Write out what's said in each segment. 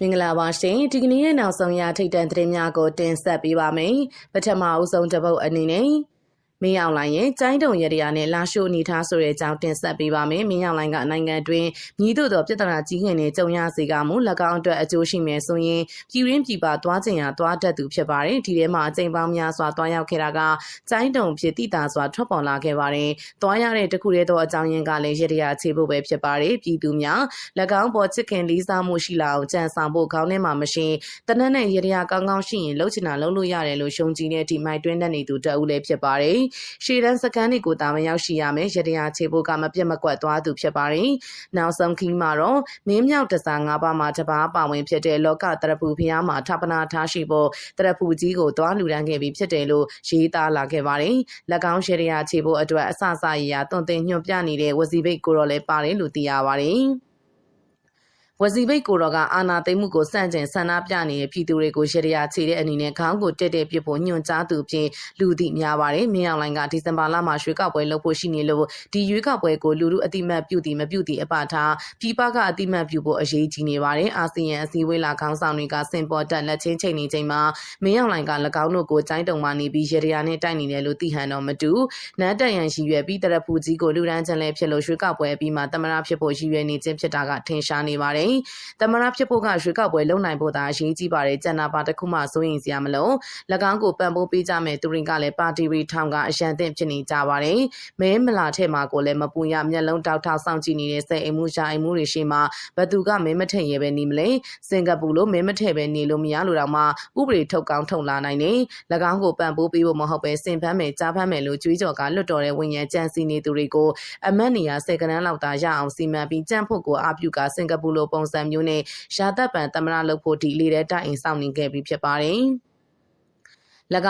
မင်္ဂလာပါရှင်ဒီကနေ့ရဲ့နောက်ဆုံးရထိတ်တန့်သတင်းများကိုတင်ဆက်ပေးပါမယ်ပထမအဦးဆုံးတစ်ပုတ်အနေနဲ့ မင်းအောင်လိုင်းရဲ့ကျိုင်းတုံရရနဲ့လာရှိုအနေထားဆိုတဲ့အကြောင်းတင်ဆက်ပေးပါမယ်။မင်းအောင်လိုင်းကနိုင်ငံတွင်မြည်တို့သောပြဿနာကြီးငယ်နဲ့ကြုံရစေကမူ၎င်းအတွက်အကျိုးရှိမယ်ဆိုရင်ပြည်ရင်းပြည်ပသွားခြင်းရာသွားတတ်သူဖြစ်ပါတယ်။ဒီထဲမှာအကြိမ်ပေါင်းများစွာသွားရောက်ခဲ့တာကကျိုင်းတုံဖြစ်တိတာစွာထွက်ပေါ်လာခဲ့ပါတယ်။သွားရတဲ့တခုတည်းသောအကြောင်းရင်းကလည်းရရချေဖို့ပဲဖြစ်ပါတယ်။ပြည်သူများ၎င်းပေါ်ချစ်ခင်လေးစားမှုရှိလာအောင်ကြံဆောင်ဖို့ခေါင်းထဲမှာမရှိတနက်နဲ့ရရကောင်းကောင်းရှိရင်လှုပ်ချင်တာလှုပ်လို့ရတယ်လို့ရှုံကြည်တဲ့အထိမိုက်တွင်းတဲ့နေသူတအုပ်လည်းဖြစ်ပါတယ်။ရှေ့တန်းစကန်တွေကိုတာမရောက်ရှိရမယ်ရတရားချေဖို့ကမပြတ်မကွက်သွားသူဖြစ်ပါတယ်။နောက်ဆုံးခီးမှာတော့မင်းမြောက်တစား၅ပါးမှာတပါးပါဝင်ဖြစ်တဲ့လောကတရဖူဖျားမှာဌာပနာထားရှိဖို့တရဖူကြီးကိုသွားလူဒန်းခဲ့ပြီးဖြစ်တယ်လို့ရေးသားလာခဲ့ပါတယ်။၎င်းရတရားချေဖို့အတွက်အစစရရာတွန်တင်ညွှန်ပြနေတဲ့ဝစီဘိတ်ကိုတော့လည်းပါတယ်လို့သိရပါတယ်။ ဝစီဘိတ်ကိုတော့ကအာနာသိမှုကိုစန့်ကျင်ဆန္ဒပြနေတဲ့ပြည်သူတွေကိုရရချေတဲ့အနေနဲ့ခေါင်းကိုတက်တက်ပြဖို့ညွှန်ကြားသူဖြင့်လူသိများပါတယ်။မင်းအောင်လိုင်းကဒီဇင်ဘာလမှာရွေးကောက်ပွဲလုပ်ဖို့ရှိနေလို့ဒီရွေးကောက်ပွဲကိုလူလူအတိမတ်ပြုတည်မပြုတည်အပထားပြည်ပကအတိမတ်ပြုဖို့အရေးကြီးနေပါတယ်။အာဆီယံအစည်းအဝေးလာခေါင်းဆောင်တွေကစင်ပေါ်တက်လက်ချင်းချိန်နေချိန်မှာမင်းအောင်လိုင်းက၎င်းတို့ကိုကျိုင်းတုံမှနေပြီးရရနဲ့တိုက်နေတယ်လို့သိဟန်တော့မတူနန်းတန်ရန်ရှိရွယ်ပြီးတရဖူကြီးကိုလူဒန်းချန်လဲဖြစ်လို့ရွေးကောက်ပွဲပြီးမှတမရဖြစ်ဖို့ရည်ရွယ်နေခြင်းဖြစ်တာကထင်ရှားနေပါတယ်။တမရဖြစ်ဖို့ကရွေးကောက်ပွဲလုံနိုင်ဖို့သာအရေးကြီးပါတယ်ကျန်နာပါတစ်ခုမှစိုးရင်စရာမလို၎င်းကိုပံ့ပိုးပေးကြမယ်သူတွေကလည်းပါတီရီထောင်ကအရန်သင့်ဖြစ်နေကြပါတယ်မဲမလာထဲမှာကိုလည်းမပူရမျက်လုံးတောက်ထောက်စောင့်ကြည့်နေတဲ့စိတ်အိမ်မှုရှာအိမ်မှုတွေရှိမှဘသူကမဲမထည့်ရဲပဲနေမလဲစင်ကာပူလိုမဲမထည့်ပဲနေလို့မရလို့တော့မှဥပဒေထုတ်ကောင်းထုတ်လာနိုင်တယ်၎င်းကိုပံ့ပိုးပေးဖို့မဟုတ်ပဲစင်ဖမ်းမယ်ကြားဖမ်းမယ်လို့ကြွေးကြော်ကလွတ်တော်တဲ့ဝန်ရံကြံစီနေသူတွေကိုအမတ်နေရာစေကနန်းလောက်သာရအောင်စီမံပြီးကြံ့ဖို့ကိုအပြုကစင်ကာပူလိုပုံစံမျိုးနဲ့ရာသက်ပံသမရလုပ်ဖို့ဒီလေတဲ့တိုင်အိမ်ဆောင်နေခဲ့ပြီးဖြစ်ပါတယ်။၎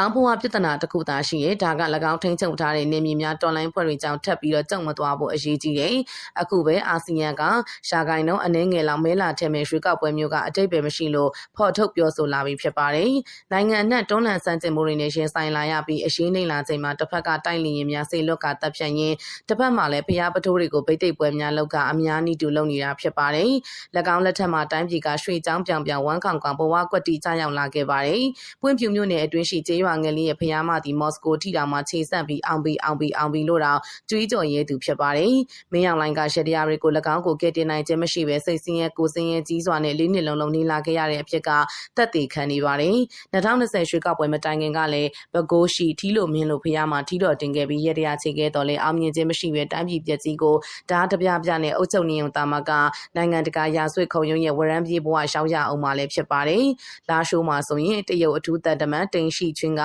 င်းဘဝပြဿနာတစ်ခုသာရှိရဲဒါက၎င်းထိန်းချုပ်ထားတဲ့နေမြေများတော်လိုင်းဖွဲ့တွေကြောင့်ထပ်ပြီးတော့ကြုံမသွားဖို့အရေးကြီးတယ်အခုပဲအာဆီယံကရှာကိုင်နှုန်းအနှဲငယ်လောက်မဲလာထဲမဲ့ရွှေကောက်ပွဲမျိုးကအတိတ်ပဲမရှိလို့ဖော်ထုတ်ပြောဆိုလာပြီးဖြစ်ပါတယ်နိုင်ငံနဲ့တွန်းလှန်ဆန့်ကျင်မှုတွေနဲ့ရင်ဆိုင်လာရပြီးအရေးနှိမ်လာချိန်မှာတစ်ဖက်ကတိုက်လျင်များစေလွတ်ကတပ်ဖြတ်ရင်းတစ်ဖက်မှာလည်းဖျားပထိုးတွေကိုဗိတ်သိက်ပွဲများလောက်ကအများနီးတူလုပ်နေတာဖြစ်ပါတယ်၎င်းလက်ထက်မှာတိုင်းပြည်ကရွှေချောင်းပြောင်ပြောင်ဝမ်းခေါင်ကောင်ဘဝကွက်တီကြရောက်လာခဲ့ပါတယ်ပွင့်ဖြူမျိုးနယ်အတွင်းရှိကျေးရွာငယ်လေးရဲ့ဖျားမသည်မော်စကိုထိတောင်မှခြေဆက်ပြီးအောင်ပြီးအောင်ပြီးအောင်ပြီးလို့တော့ကြွေးကြော်ရဲသူဖြစ်ပါတယ်။မင်းအောင်လိုင်းကရှက်တရားတွေကို၎င်းကိုကဲတင်နိုင်ခြင်းမရှိဘဲစိတ်ဆင်းရဲကိုဆင်းရဲကြီးစွာနဲ့လေးနှစ်လုံးလုံးနေလာခဲ့ရတဲ့အဖြစ်ကတက်တည်ခံနေပါတယ်။2020ရွှေကောက်ပွဲမတိုင်ခင်ကလည်းဘကိုးရှိထီလိုမင်းလိုဖျားမထီတော်တင်ခဲ့ပြီးရဲတရားချေခဲ့တော်လဲအောင်မြင်ခြင်းမရှိဘဲတိုင်းပြည်ပျက်စီးကိုဓာတ်တပြပြနဲ့အုပ်ချုပ်နေုံတာမကနိုင်ငံတကာရာဇဝတ်ခုံရုံးရဲ့ဝရမ်းပြေးဘဝရှောင်းရအောင်မှလည်းဖြစ်ပါတယ်။လာရှိုးမှာဆိုရင်တရုတ်အထူးတန်တမန်တင်ရှိချင်းက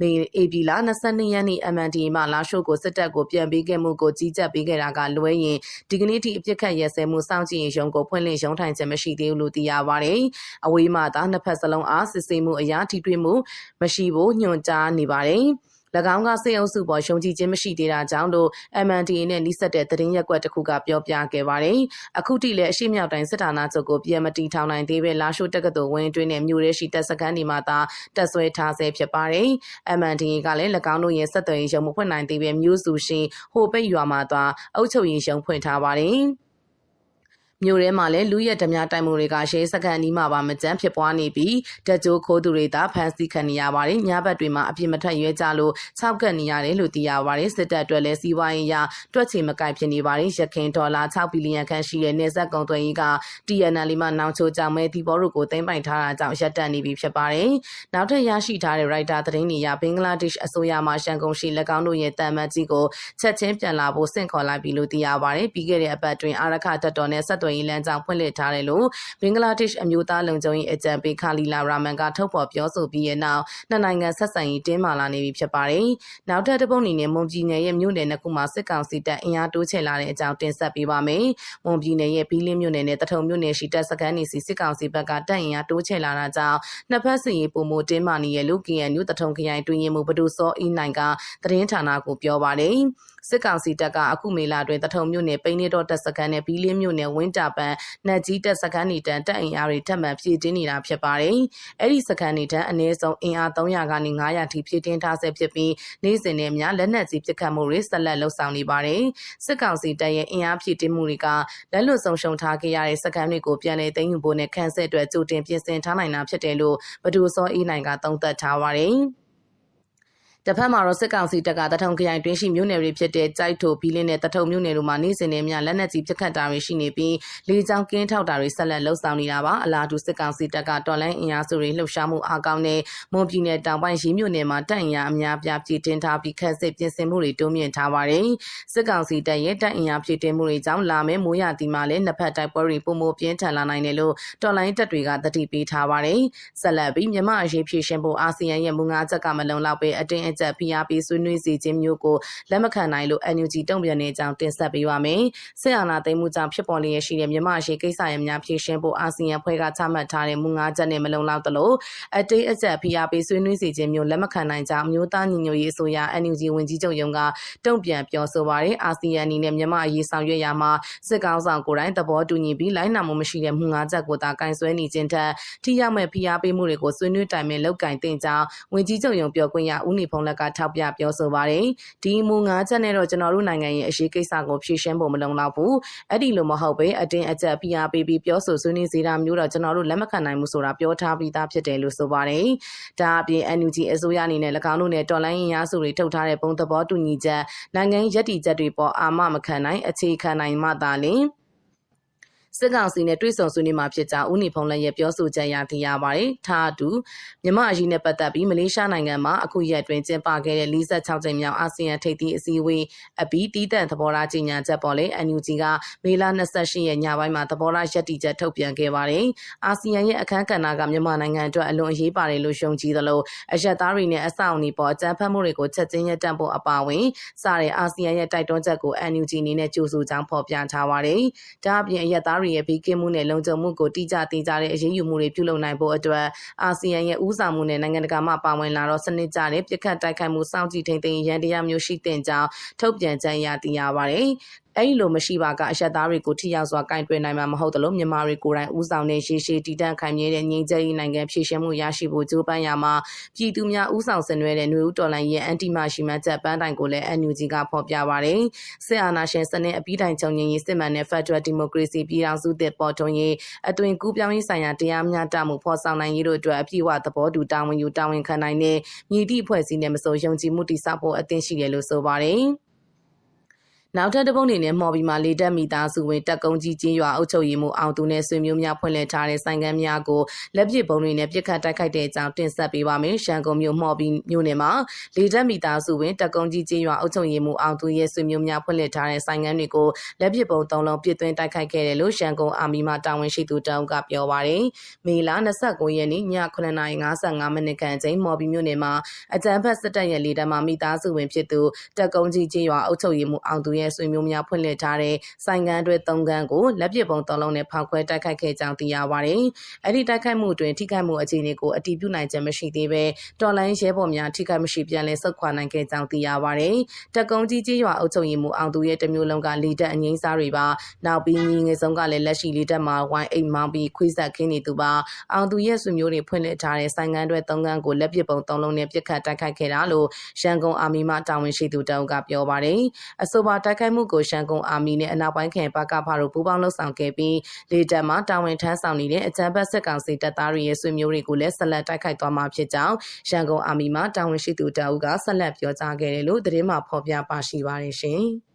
မေဧပြီလ22ရက်နေ့ MNDA မှလာရှို့ကိုစစ်တပ်ကိုပြန်ပေးခဲ့မှုကိုကြီးကြပ်ပေးခဲ့တာကလွဲရင်ဒီကနေ့ထိအပြစ်ခတ်ရဲစဲမှုစောင့်ကြည့်ရင်ရုံးကိုဖွင့်လှစ်ရုံးထိုင်ခြင်းမရှိသေးဘူးလို့သိရပါတယ်။အဝေးမှသာနှစ်ဖက်စလုံးအားစစ်ဆေးမှုအရာထိတွေ့မှုမရှိဖို့ညွှန်ကြားနေပါတယ်။၎ င်းကစေအုပ်စုပေါ်ရှုံကြည်ခြင်းမရှိသေးတာကြောင့်လို့ MNDA နဲ့နှိစက်တဲ့သတင်းရက်ကွက်တစ်ခုကပြောပြခဲ့ပါတယ်။အခုထိလည်းအရှိမြောက်တိုင်းစစ်ဌာနချုပ်ကိုပြန်မတီထောင်နိုင်သေးပဲလာရှိုးတက္ကသိုလ်ဝင်းအတွင်းနဲ့မြို့ရဲရှိတပ်စခန်းဒီမှာသာတက်ဆွဲထားဆဲဖြစ်ပါတယ်။ MNDA ကလည်း၎င်းတို့ရဲ့ဆက်သွယ်ရေးရုံမဖွင့်နိုင်သေးပဲမြို့စုရှင်ဟိုပိတ်ရွာမှာသာအုပ်ချုပ်ရေးရုံဖွင့်ထားပါတယ်။ မြို့ထဲမှာလည်းလူရက်ဓမြတိုက်မှုတွေကရှေးစကန်နီးမှာပါမကြမ်းဖြစ်ပွားနေပြီးတကြိုးခိုးသူတွေသာဖမ်းဆီးခံနေရပါတယ်။ညဘက်တွေမှာအပြစ်မထက်ရွေးကြလို့၆ကတ်နေရတယ်လို့သိရပါတယ်။စစ်တပ်အတွက်လည်းစီးပွားရေးရတွက်ချေမကိုက်ဖြစ်နေပါတယ်။ရခိုင်ဒေါ်လာ6ဘီလီယံခန့်ရှိတဲ့နေဆက်ကုန်သွယ်ရေးက TNL မှာနောင်ချိုကြောင့်မဲဒီဘော်တို့ကိုသိမ်းပိုင်ထားတာကြောင့်ရပ်တန့်နေပြီဖြစ်ပါတယ်။နောက်ထပ်ရရှိထားတဲ့ writer သတင်းတွေအရဘင်္ဂလားဒေ့ရှ်အစိုးရမှရှန်ကုန်ရှိ၎င်းတို့ရဲ့တန်မတ်ကြီးကိုချက်ချင်းပြန်လာဖို့ဆင့်ခေါ်လိုက်ပြီလို့သိရပါတယ်။ပြီးခဲ့တဲ့အပတ်တွင်အာရခတပ်တော်နဲ့ဆက်သွယ်ရေးလမ်းကြောင်းဖွင့်လှစ်ထားတယ်လို့ဘင်္ဂလားဒေ့ရှ်အမျိုးသားလုံခြုံရေးအကြံပေးခါလီလာရာမန်ကထုတ်ဖော်ပြောဆိုပြီးရဲ့နောက်နှစ်နိုင်ငံဆက်ဆံရေးတင်းမာလာနေပြီဖြစ်ပါတယ်။နောက်ထပ်တစ်ပုတ်အနေနဲ့မွန်ပြည်နယ်ရဲ့မြို့နယ်နှစ်ခုမှာစစ်ကောင်စီတပ်အင်အားတိုးချဲ့လာတဲ့အကြောင်းတင်ဆက်ပေးပါမယ်။မွန်ပြည်နယ်ရဲ့ဘီလင်းမြို့နယ်နဲ့တထုံမြို့နယ်ရှိတပ်စခန်းနေစီစစ်ကောင်စီဘက်ကတပ်အင်အားတိုးချဲ့လာတာကြောင့်နှစ်ဖက်စီရေးပုံမတင်းမာနေရလို့ KNU တထုံခရိုင်တွင်ရင်မှုဘဒုစောအီနိုင်ကသတင်းဌာနကိုပြောပါတယ်။စစ်ကောင်စီတပ်ကအခုမေလအတွင်းတထုံမြို့နယ်ပိန်းနေတော့တပ်စခန်းနဲ့ဘီလင်းမြို့နယ်ဝင်းတပန်နတ်ကြီးတပ်စခန်းနေတန်တပ်အင်အားတွေထပ်မံဖြည့်တင်းနေတာဖြစ်ပါတယ်။အဲ့ဒီစခန်းနေတန်အနည်းဆုံးအင်အား300ကနေ900ထိဖြည့်တင်းထားဆဲဖြစ်ပြီးနေ့စဉ်နဲ့များလက်နက်ကြီးပစ်ခတ်မှုတွေဆက်လက်လှုပ်ဆောင်နေပါတယ်။စစ်ကောင်စီတပ်ရဲ့အင်အားဖြည့်တင်းမှုတွေကလက်လွတ်ဆုံးရှုံးထားခဲ့ရတဲ့စခန်းတွေကိုပြန်လည်သိမ်းယူဖို့နဲ့ခန်းဆက်အတွက်ကြိုတင်ပြင်ဆင်ထားနိုင်တာဖြစ်တယ်လို့ဘဒူစောအေးနိုင်ကသုံးသပ်ထားပါတယ်။ တစ်ဖက်မှာတော့စစ်ကောင်စီတပ်ကတထုံခရိုင်တွင်းရှိမြို့နယ်တွေဖြစ်တဲ့ကြိုက်ထိုဘီလင်းနဲ့တထုံမြို့နယ်တို့မှာနေ့စဉ်နဲ့များလက်နက်ကြီးပစ်ခတ်တာတွေရှိနေပြီးလေကြောင်းကင်းထောက်တာတွေဆက်လက်လှုပ်ဆောင်နေတာပါအလားတူစစ်ကောင်စီတပ်ကတော်လိုင်းအင်အားစုတွေလှုပ်ရှားမှုအားကောင်းတဲ့မွန်ပြည်နယ်တောင်ပိုင်းရီမြို့နယ်မှာတပ်အင်အားအများပြားပြည်တင်ထားပြီးခက်စစ်ပြင်ဆင်မှုတွေတိုးမြင့်ထားပါတယ်စစ်ကောင်စီတပ်ရဲ့တပ်အင်အားပြည်တင်မှုတွေကြောင့်လာမယ့်မိုးရတီမှာလည်းနှစ်ဖက်တိုက်ပွဲတွေပုံမပြင်းထန်လာနိုင်တယ်လို့တော်လိုင်းတပ်တွေကတတိပေးထားပါတယ်ဆက်လက်ပြီးမြန်မာအရေးဖြည့်ရှင်ဖို့အာဆီယံရဲ့မူငါးချက်ကမလုံလောက်ပဲအတင်းအကျပ်ဖိအားပေးဆွေးနွေးစီခြင်းမျိုးကိုလက်မခံနိုင်လို့ NUG တုံ့ပြန်နေကြောင်းတင်ဆက်ပေးပါမယ်။စစ်အာဏာသိမ်းမှုကြောင့်ဖြစ်ပေါ်လျက်ရှိတဲ့မြန်မာရှိကိစ္စရများဖြေရှင်းဖို့အာဆီယံဖွဲ့ကချမှတ်ထားတဲ့မူငါးချက်နဲ့မလုံလောက်သလိုအတိတ်အကျပ်ဖိအားပေးဆွေးနွေးစီခြင်းမျိုးလက်မခံနိုင်ကြောင်းမျိုးသားညီညွတ်ရေးအစိုးရ NUG ဝန်ကြီးချုပ်ရုံးကတုံ့ပြန်ပြောဆိုပါရယ်အာဆီယံအနေနဲ့မြန်မာအရေးဆောင်ရွက်ရမှာစစ်ကောင်းဆောင်ကိုယ်တိုင်သဘောတူညီပြီးလိုင်းနာမှုမရှိတဲ့မူငါးချက်ကိုသာကင်ဆွဲနေခြင်းထက်ထိရောက်မဲ့ဖိအားပေးမှုတွေကိုဆွေးနွေးတိုင်ပင်လောက်ကင်တင်ကြောင်းဝန်ကြီးချုပ်ရုံးပြောခွင့်ရဦးနေဖုံးလက်ကထောက်ပြပြောဆိုပါတယ်။ဒီမူငါးချက်နဲ့တော့ကျွန်တော်တို့နိုင်ငံရဲ့အရေးကိစ္စကိုဖြေရှင်းဖို့မလုံလောက်ဘူး။အဲ့ဒီလိုမဟုတ်ပဲအတင်းအကျပ်ဖိအားပေးပြီးပြောဆိုဆွေးနွေးစေတာမျိုးတော့ကျွန်တော်တို့လက်မခံနိုင်ဘူးဆိုတာပြောထားပြီးသားဖြစ်တယ်လို့ဆိုပါတယ်။ဒါအပြင် NUG အစိုးရအနေနဲ့၎င်းတို့နဲ့တော်လိုင်းရင်ရားစုတွေထုတ်ထားတဲ့ပုံသဘောတူညီချက်နိုင်ငံရည်တည်ချက်တွေပေါ်အာမမခံနိုင်အခြေခံနိုင်မှသာလျှင် စစ်ကောင်စီနဲ့တွေ့ဆုံဆွေးနွေးမှာဖြစ်ကြောင်းဦးနေဖုံးလည်းရဲ့ပြောဆိုချက်ရသိရပါတယ်။ထားအတူမြမအရေးနဲ့ပတ်သက်ပြီးမလေးရှားနိုင်ငံမှာအခုရက်တွင်ကျင်းပခဲ့တဲ့46ကြိမ်မြောက်အာဆီယံထိပ်သီးအစည်းအဝေးအပြီးတီးတန့်သဘောထားကြေညာချက်ပေါ်လေ NUG ကမေလ28ရက်ညပိုင်းမှာသဘောထားရက်တီချက်ထုတ်ပြန်ခဲ့ပါတယ်။အာဆီယံရဲ့အခမ်းကဏ္ဍကမြန်မာနိုင်ငံအတွက်အလွန်အရေးပါတယ်လို့ရှုံကြည်သလိုအရက်သားတွေနဲ့အဆောက်အဦပေါ်အကြမ်းဖက်မှုတွေကိုချက်ချင်းရပ်တန့်ဖို့အပါအဝင်စတဲ့အာဆီယံရဲ့တိုက်တွန်းချက်ကို NUG အနေနဲ့ကြိုဆိုကြောင်းဖော်ပြထားပါတယ်။ဒါအပြင်အရက်သားတွေရဲ့ဘေးကင်းမှုနဲ့လုံခြုံမှုကိုတိကျသေးကြတဲ့အရေးယူမှုတွေပြုလုပ်နိုင်ဖို့အတွက်အာဆီယံရဲ့ဦးဆောင်မှုနဲ့နိုင်ငံတကာမှပါဝင်လာတော့စနစ်ကျတဲ့ပြစ်ခတ်တိုက်ခိုက်မှုစောင့်ကြည့်ထိန်းသိမ်းရန်တရားမျိုးရှိတဲ့ကြောင်းထုတ်ပြန်ကြရသိရပါတယ်။အဲ့ဒီလိုမရှိပါကအရက်သားတွေကိုထိရောက်စွာကင်တွယ်နိုင်မှာမဟုတ်သလိုမြန်မာတွေကိုယ်တိုင်ဦးဆောင်တဲ့ရေရှည်တည်တံ့ခိုင်မြဲတဲ့ငြိမ်းချမ်းရေးနိုင်ငံဖြည့်ရှင်မှုရရှိဖို့ကြိုးပမ်းရမှာပြည်သူများဦးဆောင်ဆင်နွှဲတဲ့ຫນွေဦးတော်လှန်ရေးအန်တီမာရှိမှချက်ပန်းတိုင်ကိုလည်း NUG ကဖော်ပြပါတယ်စစ်အာဏာရှင်စနစ်အပြီးတိုင်ချုပ်ငြိမ်းရေးစစ်မှန်တဲ့ Federal Democracy ပြည်ထောင်စုသစ်ပေါ်ထွန်းရေးအသွင်ကူးပြောင်းရေးဆိုင်ရာတရားမျှတမှုဖော်ဆောင်နိုင်ရေးတို့အတွက်အပြည့်အဝသဘောတူတာဝန်ယူတာဝန်ခံနိုင်တဲ့မြည်သည့်အဖွဲ့အစည်းနဲ့မဆိုယုံကြည်မှုတည်ဆောက်ဖို့အသင့်ရှိတယ်လို့ဆိုပါတယ် နောက်ထပ်တစ်ပုတ်အနေနဲ့မော်ဘီမှာလေတက်မိသားစုဝင်တက်ကုန်းကြီးချင်းရွာအုပ်ချုပ်ရေးမှူးအောင်သူနဲ့ဆွေမျိုးများဖွင့်လှစ်ထားတဲ့ဆိုင်ကန်းများကိုလက်ပစ်ပုံတွေနဲ့ပြစ်ခတ်တိုက်ခိုက်တဲ့အကြောင်းတင်ဆက်ပေးပါမယ်။ရှမ်းကုန်းမြို့မော်ဘီမြို့နယ်မှာလေတက်မိသားစုဝင်တက်ကုန်းကြီးချင်းရွာအုပ်ချုပ်ရေးမှူးအောင်သူရဲ့ဆွေမျိုးများဖွင့်လှစ်ထားတဲ့ဆိုင်ကန်းတွေကိုလက်ပစ်ပုံသုံးလုံးပစ်သွင်းတိုက်ခိုက်ခဲ့တယ်လို့ရှမ်းကုန်းအာမီမှတာဝန်ရှိသူတောင်းကပြောပါရယ်။မေလ29ရက်နေ့ည9:55မိနစ်ခန့်အချိန်မော်ဘီမြို့နယ်မှာအကြံဖက်စစ်တပ်ရဲ့လေတပ်မှမိသားစုဝင်ဖြစ်သူတက်ကုန်းကြီးချင်းရွာအုပ်ချုပ်ရေးမှူးအောင်သူရဲ့ဆွေမျိုးများဖွင့်လှစ်ထားတဲ့ဆိုင်ကန်းတွဲ၃ကန်းကိုလက်ပစ်ပုံ၃လုံးနဲ့ဖောက်ခွဲတိုက်ခိုက်ခဲ့ကြောင်းသိရပါတယ်။အဲ့ဒီတိုက်ခိုက်မှုတွင်ထိခိုက်မှုအခြေအနေကိုအတည်ပြုနိုင်ခြင်းမရှိသေးဘဲတော်လိုင်းရဲဘော်များထိခိုက်မရှိပြန်လည်ဆုတ်ခွာနိုင်ခဲ့ကြောင်းသိရပါတယ်။တက်ကုန်းကြီးကြီးရွာအုပ်ချုပ်ရေးမှူးအောင်သူရဲ့တမျိုးလုံးကလီတက်အငိမ့်စားတွေပါနောက်ပြီးညီငယ်ဆုံးကလည်းလက်ရှိလီတက်မှာဝိုင်းအိမ်မောင်းပြီးခွေးဆက်ခင်းနေသူပါအောင်သူရဲ့ဆွေမျိုးတွေဖွင့်လှစ်ထားတဲ့ဆိုင်ကန်းတွဲ၃ကန်းကိုလက်ပစ်ပုံ၃လုံးနဲ့ပြစ်ခတ်တိုက်ခိုက်ခဲ့တာလို့ရန်ကုန်အာမီမှတာဝန်ရှိသူတောင်ကပြောပါတယ်။အဆိုပါတိုက်ခိုက်မှုကိုရှန်ကုန်အာမီနဲ့အနောက်ပိုင်းခရိုင်ပါကဖာတို့ပူးပေါင်းလှုပ်ဆောင်ခဲ့ပြီးလေတပ်မှတာဝန်ထမ်းဆောင်နေတဲ့အကြမ်းဖက်စစ်ကောင်စီတပ်သားတွေရဲ့ဆွေမျိုးတွေကိုလည်းဆက်လက်တိုက်ခိုက်သွားမှာဖြစ်ကြောင်းရန်ကုန်အာမီမှတာဝန်ရှိသူတအုပ်ကဆက်လက်ပြောကြားခဲ့တယ်လို့သတင်းမှဖော်ပြပါရှိပါတယ်ရှင်။